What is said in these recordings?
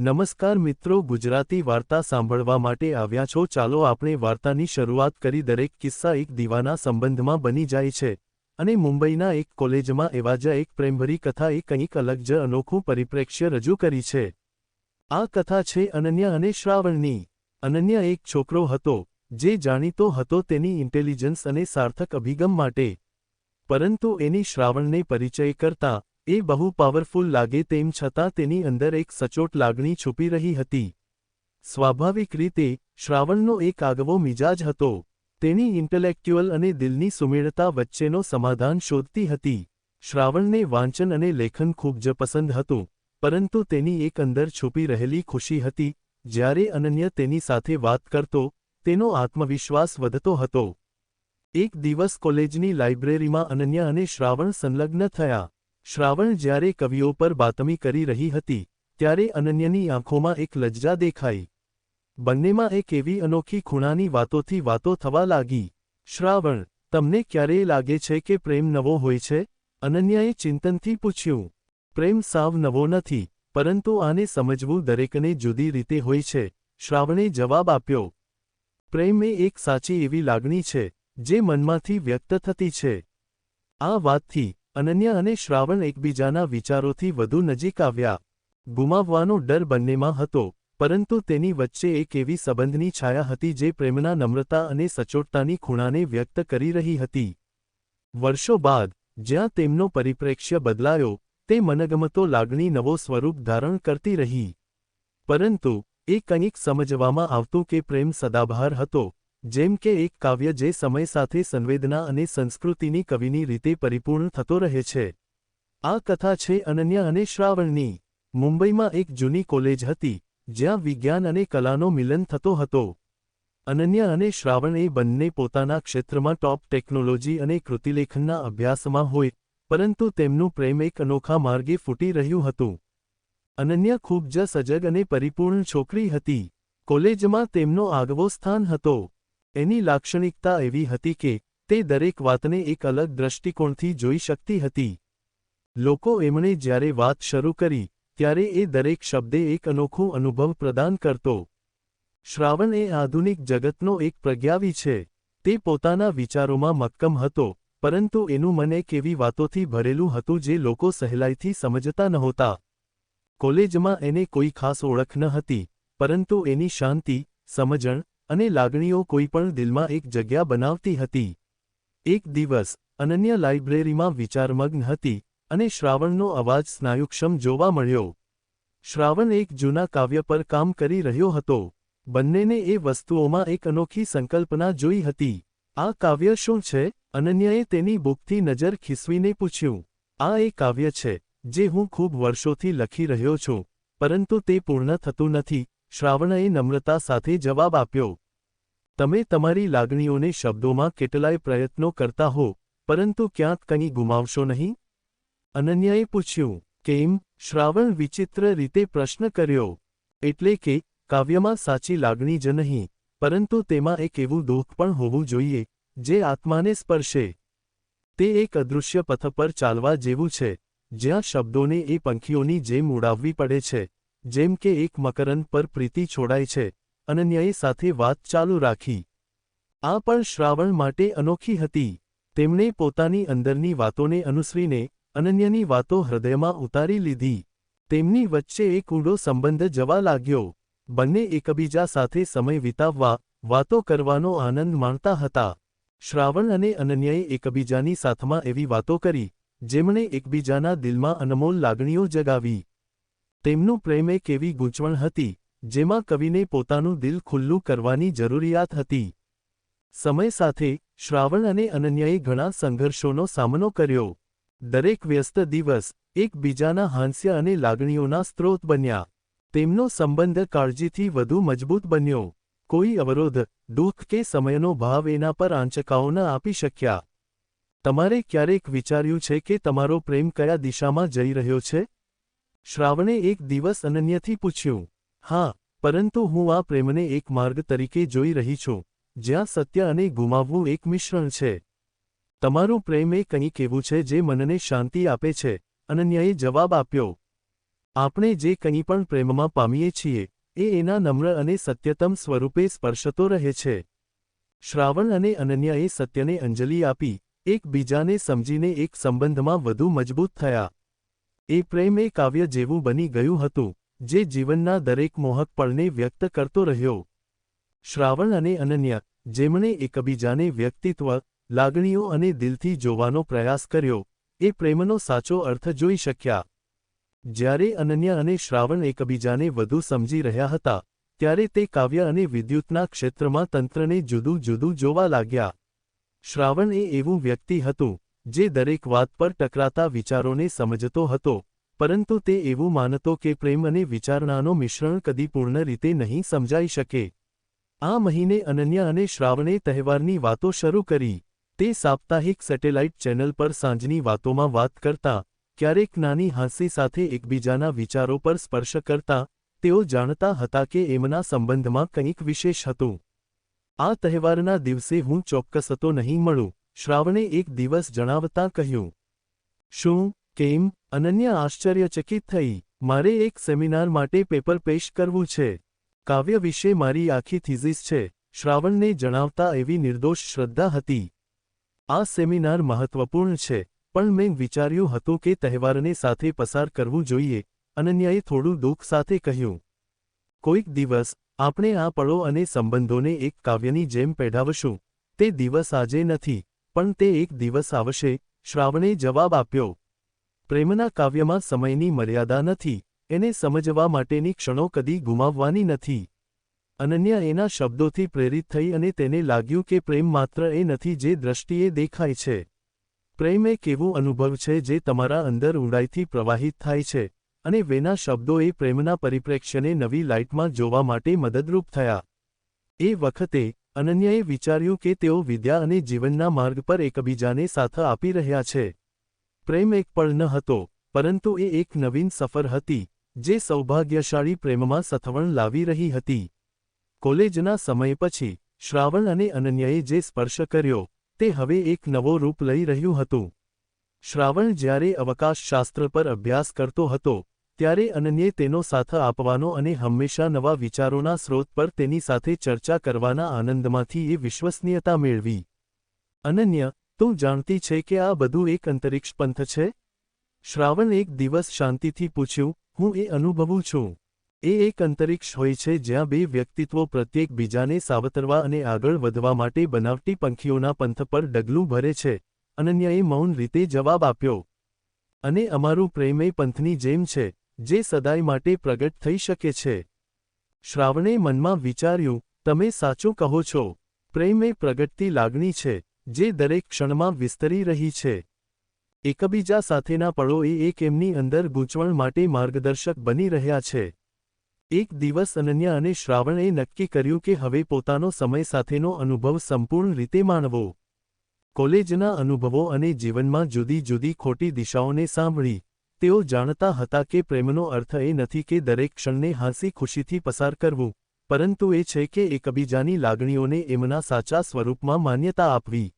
નમસ્કાર મિત્રો, ગુજરાતી વાર્તા સાંભળવા માટે આવ્યા છો. ચાલો આપણે વાર્તાની શરૂઆત કરી. દરેક કિસ્સા એક દીવાના સંબંધમાં બની જાય છે અને મુંબઈના એક કોલેજમાં એવા જ એક પ્રેમભરી કથા, એ કંઈક અલગ જ અનોખું પરિપ્રેક્ષ્ય રજૂ કરી છે. આ કથા છે અનન્ય અને શ્રાવણની. અનન્ય એક છોકરો હતો જે જાણીતો હતો તેની ઇન્ટેલિજન્સ અને સાર્થક અભિગમ માટે. પરંતુ એની શ્રાવણને પરિચય કરતાં એ બહુ પાવરફુલ લાગે તેમ છતાં તેની અંદર એક સચોટ લાગણી છુપી રહી હતી. સ્વાભાવિક રીતે, શ્રાવણનો એક આગવો મિજાજ હતો. તેની ઇન્ટેલેક્ચ્યુઅલ અને દિલની સુમેળતા વચ્ચેનો સમાધાન શોધતી હતી. શ્રાવણને વાંચન અને લેખન ખૂબ જ પસંદ હતું, પરંતુ તેની એક અંદર છુપી રહેલી ખુશી હતી, જ્યારે અનન્ય તેની સાથે વાત કરતો, તેનો આત્મવિશ્વાસ વધતો હતો. એક દિવસ કોલેજની લાઇબ્રેરીમાં અનન્ય અને શ્રાવણ સંલગ્ન થયા. શ્રાવણ જ્યારે કવિઓ પર બાતમી કરી રહી હતી, ત્યારે અનન્યની આંખોમાં એક લજ્જા દેખાઈ. બંનેમાં એક એવી અનોખી ખૂણાની વાતોથી વાતો થવા લાગી. શ્રાવણ, તમને ક્યારેય લાગે છે કે પ્રેમ નવો હોય છે? અનન્યાએ ચિંતનથી પૂછ્યું. પ્રેમ સાવ નવો નથી, પરંતુ આને સમજવું દરેકને જુદી રીતે હોય છે, શ્રાવણે જવાબ આપ્યો. પ્રેમ એ એક સાચી એવી લાગણી છે, જે મનમાંથી વ્યક્ત થતી છે. આ વાતથી અનન્ય અને શ્રાવણ એકબીજાના વિચારોથી વધુ નજીક આવ્યા. ગુમાવવાનો ડર બંનેમાં હતો, પરંતુ તેની વચ્ચે એક એવી સંબંધની છાયા હતી જે પ્રેમના નમ્રતા અને સચોટતાની ખૂણાને વ્યક્ત કરી રહી હતી. વર્ષો બાદ, જ્યાં તેમનો પરિપ્રેક્ષ્ય બદલાયો, તે મનગમતો લાગણી નવો સ્વરૂપ ધારણ કરતી રહી. પરંતુ, એ કંઈક સમજવામાં આવતું કે પ્રેમ સદાબહાર હતો. જેમ કે એક કાવ્ય જે સમય સાથે સંવેદના અને સંસ્કૃતિની કવિની રીતે પરિપૂર્ણ થતો રહે છે. આ કથા છે અનન્ય અને શ્રાવણની. મુંબઈમાં એક જૂની કોલેજ હતી, જ્યાં વિજ્ઞાન અને કલાનો મિલન થતો હતો. અનન્ય અને શ્રાવણ એ બંને પોતાના ક્ષેત્રમાં ટોપ ટેકનોલોજી અને કૃતિલેખનના અભ્યાસમાં હોય, પરંતુ તેમનું પ્રેમ એક અનોખા માર્ગે ફૂટી રહ્યું હતું. અનન્ય ખૂબ જ સજગ અને પરિપૂર્ણ છોકરી હતી. કોલેજમાં તેમનો આગવો સ્થાન હતો. એની લાક્ષણિકતા એવી હતી કે, તે દરેક વાતને એક અલગ દ્રષ્ટિકોણથી જોઈ શકતી હતી. લોકો એમણે જ્યારે વાત શરૂ કરી, ત્યારે એ દરેક શબ્દે એક અનોખું અનુભવ પ્રદાન કરતો. શ્રાવણ એ આધુનિક જગતનો એક પ્રજ્ઞાવી છે. તે પોતાના વિચારોમાં મક્કમ હતો, પરંતુ એનું મન એક એવી વાતોથી ભરેલું હતું જે લોકો સહેલાઈથી સમજતા નહોતા. કોલેજમાં એને કોઈ ખાસ ઓળખ ન હતી, પરંતુ એની શાંતિ, સમજણ અને લાગણીઓ કોઈપણ દિલમાં એક જગ્યા બનાવતી હતી. એક દિવસ, અનન્ય લાઇબ્રેરીમાં વિચારમગ્ન હતી અને શ્રાવણનો અવાજ સ્નાયુક્ષમ જોવા મળ્યો. શ્રાવણ એક જૂના કાવ્ય પર કામ કરી રહ્યો હતો. બંનેને એ વસ્તુઓમાં એક અનોખી સંકલ્પના જોઈ હતી. આ કાવ્ય શું છે? અનન્યાએ તેની બુકથી નજર ખીસવીને પૂછ્યું. આ એ કાવ્ય છે, જે હું ખૂબ વર્ષોથી લખી રહ્યો છું, પરંતુ તે પૂર્ણ થતું નથી. શ્રાવણએ નમ્રતા સાથે જવાબ આપ્યો, તમે તમારી લાગણીઓને શબ્દોમાં કેટલાય પ્રયત્નો કરતા હો, પરંતુ ક્યાંક કંઈ ગુમાવશો નહીં? અનન્યાએ પૂછ્યું, કેમ? શ્રાવણ વિચિત્ર રીતે પ્રશ્ન કર્યો, એટલે કે, કાવ્યમાં સાચી લાગણી જ નહીં, પરંતુ તેમાં એક એવું દુઃખ પણ હોવું જોઈએ, જે આત્માને સ્પર્શે. તે એક અદૃશ્ય પથ પર ચાલવા જેવું છે, જ્યાં શબ્દોને એ પંખીઓની જેમ ઉડાવવી પડે છે. જેમ કે એક મકરંદ પર પ્રીતિ છોડાય છે અનન્યાએ સાથે વાત ચાલુ રાખી. આ પણ શ્રાવણ માટે અનોખી હતી. તેમણે પોતાની અંદરની વાતોને અનુસરીને અનન્યની વાતો હૃદયમાં ઉતારી લીધી. તેમની વચ્ચે એક ઊંડો સંબંધ જવા લાગ્યો. બંને એકબીજા સાથે સમય વિતાવવા, વાતો કરવાનો આનંદ માણતા હતા. શ્રાવણ અને અનન્યાએ એકબીજાની સાથમાં એવી વાતો કરી, જેમણે એકબીજાના દિલમાં અનમોલ લાગણીઓ જગાવી. તેમનું પ્રેમ એક એવી ગૂંચવણ હતી, જેમાં કવિને પોતાનું દિલ ખુલ્લું કરવાની જરૂરિયાત હતી. સમય સાથે, શ્રાવણ અને અનન્યાએ ઘણા સંઘર્ષોનો સામનો કર્યો. દરેક વ્યસ્ત દિવસ, એકબીજાના હાંસ્ય અને લાગણીઓના સ્ત્રોત બન્યા. તેમનો સંબંધ કાળજીથી વધુ મજબૂત બન્યો. કોઈ અવરોધ, દુઃખ કે સમયનો ભાવ એના પર આંચકાઓ ન આપી શક્યા. તમારે ક્યારેક વિચાર્યું છે કે તમારો પ્રેમ કયા દિશામાં જઈ રહ્યો છે? શ્રાવણે એક દિવસ અનન્યથી પૂછ્યું, હા, પરંતુ હું આ પ્રેમને એક માર્ગ તરીકે જોઈ રહી છું, જ્યાં સત્ય અને ગુમાવવું એક મિશ્રણ છે. તમારું પ્રેમ એ કંઈક એવું છે જે મનને શાંતિ આપે છે. અનન્યાએ જવાબ આપ્યો, આપણે જે કંઈ પણ પ્રેમમાં પામીએ છીએ, એ એના નમ્ર અને સત્યતમ સ્વરૂપે સ્પર્શતો રહે છે. શ્રાવણ અને અનન્યાએ સત્યને અંજલિ આપી, એકબીજાને સમજીને એક સંબંધમાં વધુ મજબૂત થયા. એ પ્રેમ એ કાવ્ય જેવું બની ગયું હતું, જે જીવનના દરેક મોહક પળને વ્યક્ત કરતો રહ્યો. શ્રાવણ અને અનન્ય, જેમણે એકબીજાને વ્યક્તિત્વ, લાગણીઓ અને દિલથી જોવાનો પ્રયાસ કર્યો, એ પ્રેમનો સાચો અર્થ જોઈ શક્યા. જ્યારે અનન્ય અને શ્રાવણ એકબીજાને વધુ સમજી રહ્યા હતા, ત્યારે તે કાવ્ય અને વિદ્યુતના ક્ષેત્રમાં તંત્રને જુદું જુદું જોવા લાગ્યા. શ્રાવણ એ એવું વ્યક્તિ હતું જે દરેક વાત પર ટકરાતા વિચારોને સમજતો હતો, પરંતુ તે એવું માનતો કે પ્રેમ અને વિચારણાનો મિશ્રણ કદી પૂર્ણ રીતે નહીં સમજાઈ શકે. આ મહિને અનન્યા અને શ્રાવણે તહેવારની વાતો શરૂ કરી. તે સાપ્તાહિક સેટેલાઇટ ચેનલ પર સાંજની વાતોમાં વાત કરતા, ક્યારેક નાની હાંસી સાથે એકબીજાના વિચારો પર સ્પર્શ કરતા, તેઓ જાણતા હતા કે એમના સંબંધમાં કંઈક વિશેષ હતું. આ તહેવારના દિવસે હું ચોક્કસ હતો નહીં મળું. શ્રાવણે એક દિવસ જણાવતા કહ્યું, શું, કેમ, અનન્ય આશ્ચર્યચકિત થઈ. મારે એક સેમિનાર માટે પેપર પેશ કરવું છે. કાવ્ય વિશે મારી આખી થિઝિસ છે. શ્રાવણને જણાવતા એવી નિર્દોષ શ્રદ્ધા હતી. આ સેમિનાર મહત્વપૂર્ણ છે, પણ મેં વિચાર્યું હતું કે તહેવારને સાથે પસાર કરવું જોઈએ. અનન્યાએ થોડું દુઃખ સાથે કહ્યું, કોઈક દિવસ આપણે આ પળો અને સંબંધોને એક કાવ્યની જેમ પેઢાવશું. તે દિવસ આજે નથી. પણ તે એક દિવસ આવશે, શ્રાવણે જવાબ આપ્યો. પ્રેમના કાવ્યમાં સમયની મર્યાદા નથી, એને સમજવા માટેની ક્ષણો કદી ગુમાવવાની નથી. અનન્યા એના શબ્દોથી પ્રેરિત થઈ અને તેને લાગ્યું કે પ્રેમ માત્ર એ નથી જે દ્રષ્ટિએ દેખાય છે. પ્રેમ એક એવું અનુભવ છે જે તમારા અંદર ઊંડાઈથી પ્રવાહિત થાય છે, અને વેના શબ્દોએ પ્રેમના પરિપ્રેક્ષ્યને નવી લાઇટમાં જોવા માટે મદદરૂપ થયા. એ વખતે અનન્યાએ વિચાર્યું કે તેઓ વિદ્યા અને જીવનના માર્ગ પર એકબીજાને સાથ આપી રહ્યા છે. પ્રેમ એક પળ ન હતો, પરંતુ એ એક નવીન સફર હતી, જે સૌભાગ્યશાળી પ્રેમમાં સથવણ લાવી રહી હતી. કોલેજના સમય પછી, શ્રાવણ અને અનન્યાએ જે સ્પર્શ કર્યો, તે હવે એક નવો રૂપ લઈ રહ્યું હતું. શ્રાવણ જ્યારે અવકાશશાસ્ત્ર પર અભ્યાસ કરતો હતો ત્યારે અનન્યે તેનો સાથ આપવાનો અને હંમેશા નવા વિચારોના સ્રોત પર તેની સાથે ચર્ચા કરવાના આનંદમાંથી એ વિશ્વસનીયતા મેળવી. અનન્ય, તું જાણતી છે કે આ બધું એક અંતરિક્ષ પંથ છે? શ્રાવણ એક દિવસ શાંતિથી પૂછ્યું, હું એ અનુભવું છું. એ એક અંતરિક્ષ હોય છે જ્યાં બે વ્યક્તિત્વો પ્રત્યેક બીજાને સાવતરવા અને આગળ વધવા માટે બનાવટી પંખીઓના પંથ પર ડગલું ભરે છે. અનન્યાએ મૌન રીતે જવાબ આપ્યો. અને અમારું પ્રેમ એ પંથની જેમ છે. જે સદાય માટે પ્રગટ થઈ શકે છે. શ્રાવણે મનમાં વિચાર્યું, તમે સાચું કહો છો. પ્રેમ એ પ્રગટતી લાગણી છે, જે દરેક ક્ષણમાં વિસ્તરી રહી છે. એકબીજા સાથેના પળો એ એક એમની અંદર ગૂંચવણ માટે માર્ગદર્શક બની રહ્યા છે. એક દિવસ અનન્યા અને શ્રાવણે નક્કી કર્યું કે હવે પોતાનો સમય સાથેનો અનુભવ સંપૂર્ણ રીતે માણવો. કોલેજના અનુભવો અને જીવનમાં જુદી જુદી ખોટી દિશાઓને સાંભળી. તેઓ જાણતા હતા કે પ્રેમનો અર્થ એ નથી કે દરેક ક્ષણને હાંસી ખુશીથી પસાર કરવું, પરંતુ એ છે કે એકબીજાની લાગણીઓને એમના સાચા સ્વરૂપમાં માન્યતા આપવી.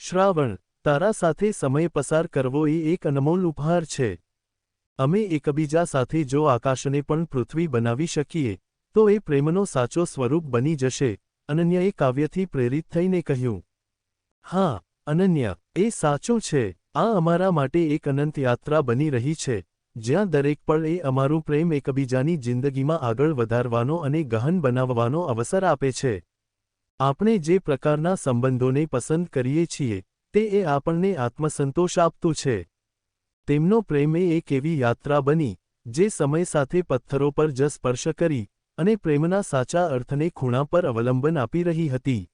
શ્રાવણ, તારા સાથે સમય પસાર કરવો એ એક અનમોલ ઉપહાર છે. અમે એકબીજા સાથે જો આકાશને પણ પૃથ્વી બનાવી શકીએ, તો એ પ્રેમનો સાચો સ્વરૂપ બની જશે, અનન્યાએ કાવ્યથી પ્રેરિત થઈને કહ્યું. હા, અનન્ય, એ સાચું છે. આ અમારા માટે એક અનંત યાત્રા બની રહી છે, જ્યાં દરેક પળ એ અમારું પ્રેમ એકબીજાની જિંદગીમાં આગળ વધારવાનો અને ગહન બનાવવાનો અવસર આપે છે. આપણે જે પ્રકારના સંબંધોને પસંદ કરીએ છીએ, તે એ આપણને આત્મસંતોષ આપતું છે. તેમનો પ્રેમ એ એક એવી યાત્રા બની, જે સમય સાથે પથ્થરો પર જ સ્પર્શ કરી અને પ્રેમના સાચા અર્થને ખૂણા પર અવલંબન આપી રહી હતી.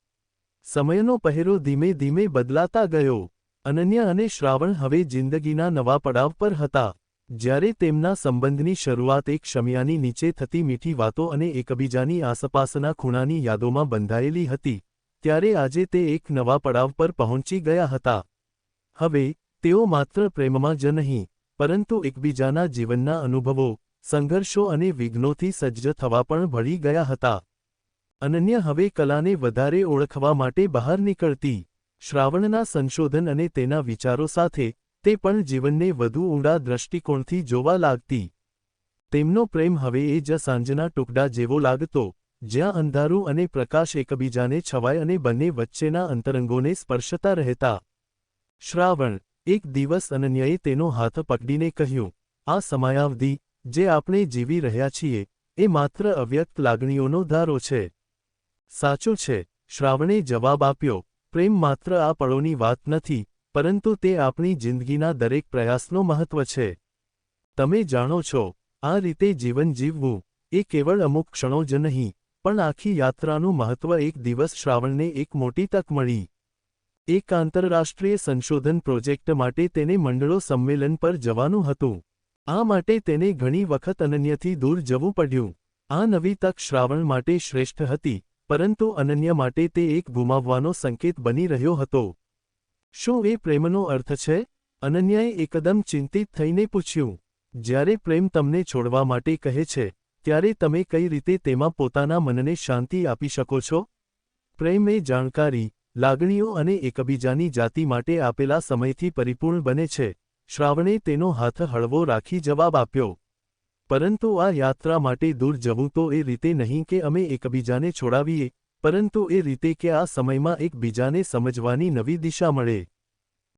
સમયનો પહેરો ધીમે ધીમે બદલાતા ગયો. અનન્ય અને શ્રાવણ હવે જિંદગીના નવા પડાવ પર હતા. જ્યારે તેમના સંબંધની શરૂઆત એક શમિયાની નીચે થતી મીઠી વાતો અને એકબીજાની આસપાસના ખૂણાની યાદોમાં બંધાયેલી હતી, ત્યારે આજે તે એક નવા પડાવ પર પહોંચી ગયા હતા. હવે, તેઓ માત્ર પ્રેમમાં જ નહીં, પરંતુ એકબીજાના જીવનના અનુભવો, સંઘર્ષો અને વિઘ્નોથી સજ્જ થવા પણ ભળી ગયા હતા. અનન્ય હવે કલાને વધારે ઓળખવા માટે બહાર નીકળતી. શ્રાવણના સંશોધન અને તેના વિચારો સાથે તે પણ જીવનને વધુ ઊંડા દ્રષ્ટિકોણથી જોવા લાગતી. તેમનો પ્રેમ હવે એ જ સાંજના ટુકડા જેવો લાગતો, જ્યાં અંધારું અને પ્રકાશ એકબીજાને છવાય અને બંને વચ્ચેના અંતરંગોને સ્પર્શતા રહેતા. શ્રાવણ, એક દિવસ અનન્યાએ તેનો હાથ પકડીને કહ્યું, આ સમયાવધિ, જે આપણે જીવી રહ્યા છીએ, એ માત્ર અવ્યક્ત લાગણીઓનો ધારો છે. સાચું છે, શ્રાવણે જવાબ આપ્યો પ્રેમ માત્ર આ પળોની વાત નથી, પરંતુ તે આપણી જિંદગીના દરેક પ્રયાસનો મહત્વ છે. તમે જાણો છો, આ રીતે જીવન જીવવું, એ કેવળ અમુક ક્ષણો જ નહીં, પણ આખી યાત્રાનું મહત્વ એક દિવસ શ્રાવણને એક મોટી તક મળી. એક આંતરરાષ્ટ્રીય સંશોધન પ્રોજેક્ટ માટે તેને મંડળો સંમેલન પર જવાનું હતું. આ માટે તેને ઘણી વખત અનન્યથી દૂર જવું પડ્યું. આ નવી તક શ્રાવણ માટે શ્રેષ્ઠ હતી. પરંતુ અનન્ય માટે તે એક ગુમાવવાનો સંકેત બની રહ્યો હતો. શું એ પ્રેમનો અર્થ છે? અનન્યાએ એકદમ ચિંતિત થઈને પૂછ્યું. જ્યારે પ્રેમ તમને છોડવા માટે કહે છે, ત્યારે તમે કઈ રીતે તેમાં પોતાના મનને શાંતિ આપી શકો છો? પ્રેમ એ જાણકારી, લાગણીઓ અને એકબીજાની જાતિ માટે આપેલા સમયથી પરિપૂર્ણ બને છે. શ્રાવણે તેનો હાથ હળવો રાખી જવાબ આપ્યો. પરંતુ આ યાત્રા માટે દૂર જવું તો એ રીતે નહીં કે અમે એકબીજાને છોડાવીએ, પરંતુ એ રીતે કે આ સમયમાં એકબીજાને સમજવાની નવી દિશા મળે.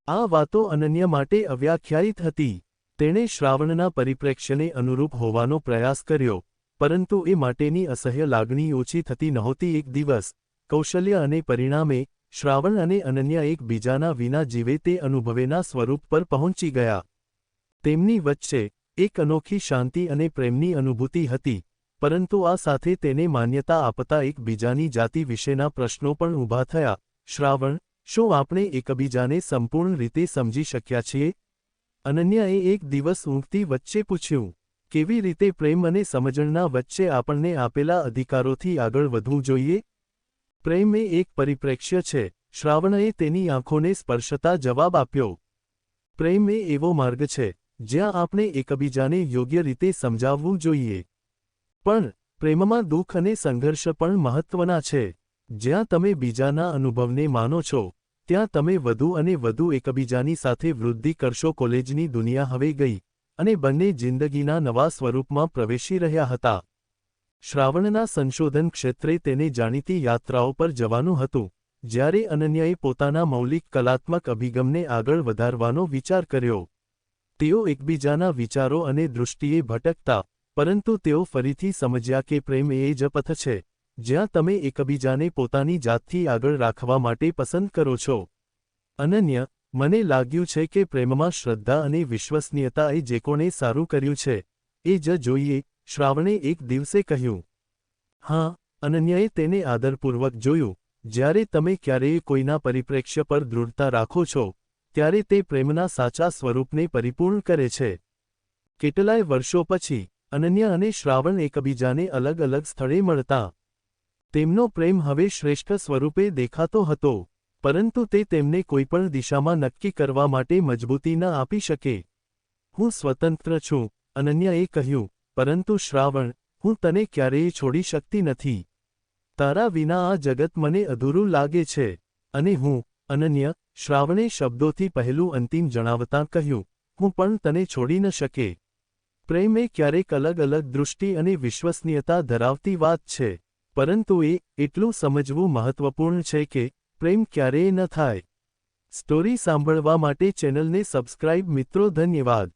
આ વાતો અનન્ય માટે અવ્યાખ્યાયિત હતી. તેણે શ્રાવણના પરિપ્રેક્ષ્યને અનુરૂપ હોવાનો પ્રયાસ કર્યો, પરંતુ એ માટેની અસહ્ય લાગણી ઓછી થતી નહોતી એક દિવસ. કૌશલ્ય અને પરિણામે, શ્રાવણ અને અનન્ય એકબીજાના વિના જીવે તે અનુભવેના સ્વરૂપ પર પહોંચી ગયા. તેમની વચ્ચે એક અનોખી શાંતિ અને પ્રેમની અનુભૂતિ હતી, પરંતુ આ સાથે તેને માન્યતા આપતા એકબીજાની જાતિ વિશેના પ્રશ્નો પણ ઊભા થયા. શ્રાવણ, શું આપણે એકબીજાને સંપૂર્ણ રીતે સમજી શક્યા છીએ? અનન્યાએ એક દિવસ ઊંઘતી વચ્ચે પૂછ્યું, કેવી રીતે પ્રેમ અને સમજણના વચ્ચે આપણને આપેલા અધિકારોથી આગળ વધવું જોઈએ? પ્રેમ એ એક પરિપ્રેક્ષ્ય છે. શ્રાવણએ તેની આંખોને સ્પર્શતા જવાબ આપ્યો, પ્રેમ એ એવો માર્ગ છે જ્યાં આપણે એકબીજાને યોગ્ય રીતે સમજાવવું જોઈએ. પણ, પ્રેમમાં દુઃખ અને સંઘર્ષ પણ મહત્વના છે. જ્યાં તમે બીજાના અનુભવને માનો છો, ત્યાં તમે વધુ અને વધુ એકબીજાની સાથે વૃદ્ધિ કરશો. કોલેજની દુનિયા હવે ગઈ, અને બંને જિંદગીના નવા સ્વરૂપમાં પ્રવેશી રહ્યા હતા. શ્રાવણના સંશોધન ક્ષેત્રે તેને જાણીતી યાત્રાઓ પર જવાનું હતું, જ્યારે અનન્યાએ પોતાના મૌલિક કલાત્મક અભિગમને આગળ વધારવાનો વિચાર કર્યો. તેઓ એકબીજાના વિચારો અને દૃષ્ટિએ ભટકતા, પરંતુ તેઓ ફરીથી સમજ્યા કે પ્રેમ એ જ પથ છે, જ્યાં તમે એકબીજાને પોતાની જાતથી આગળ રાખવા માટે પસંદ કરો છો. અનન્ય, મને લાગ્યું છે કે પ્રેમમાં શ્રદ્ધા અને વિશ્વસનીયતા એ જે કોણે સારું કર્યું છે, એ જ જોઈએ, શ્રાવણે એક દિવસે કહ્યું. હા, અનન્યાએ તેને આદરપૂર્વક જોયું, જ્યારે તમે ક્યારેય કોઈના પરિપ્રેક્ષ્ય પર દૃઢતા રાખો છો ત્યારે તે પ્રેમના સાચા સ્વરૂપને પરિપૂર્ણ કરે છે. કેટલાય વર્ષો પછી, અનન્ય અને શ્રાવણ એકબીજાને અલગ અલગ સ્થળે મળતા. તેમનો પ્રેમ હવે શ્રેષ્ઠ સ્વરૂપે દેખાતો હતો, પરંતુ તે તેમને કોઈપણ દિશામાં નક્કી કરવા માટે મજબૂતી ન આપી શકે. હું સ્વતંત્ર છું, અનન્યાએ કહ્યું, પરંતુ શ્રાવણ, હું તને ક્યારેય છોડી શકતી નથી. તારા વિના આ જગત મને અધૂરું લાગે છે, અને હું અનન્ય, શ્રાવણે શબ્દોથી પહેલું અંતિમ જણાવતાં કહ્યું, હું પણ તને છોડી ન શકે. પ્રેમ એ ક્યારેક અલગ અલગ દૃષ્ટિ અને વિશ્વસનીયતા ધરાવતી વાત છે, પરંતુ એ એટલું સમજવું મહત્વપૂર્ણ છે કે પ્રેમ ક્યારેય ન થાય. સ્ટોરી સાંભળવા માટે ચેનલને સબસ્ક્રાઇબ મિત્રો, ધન્યવાદ.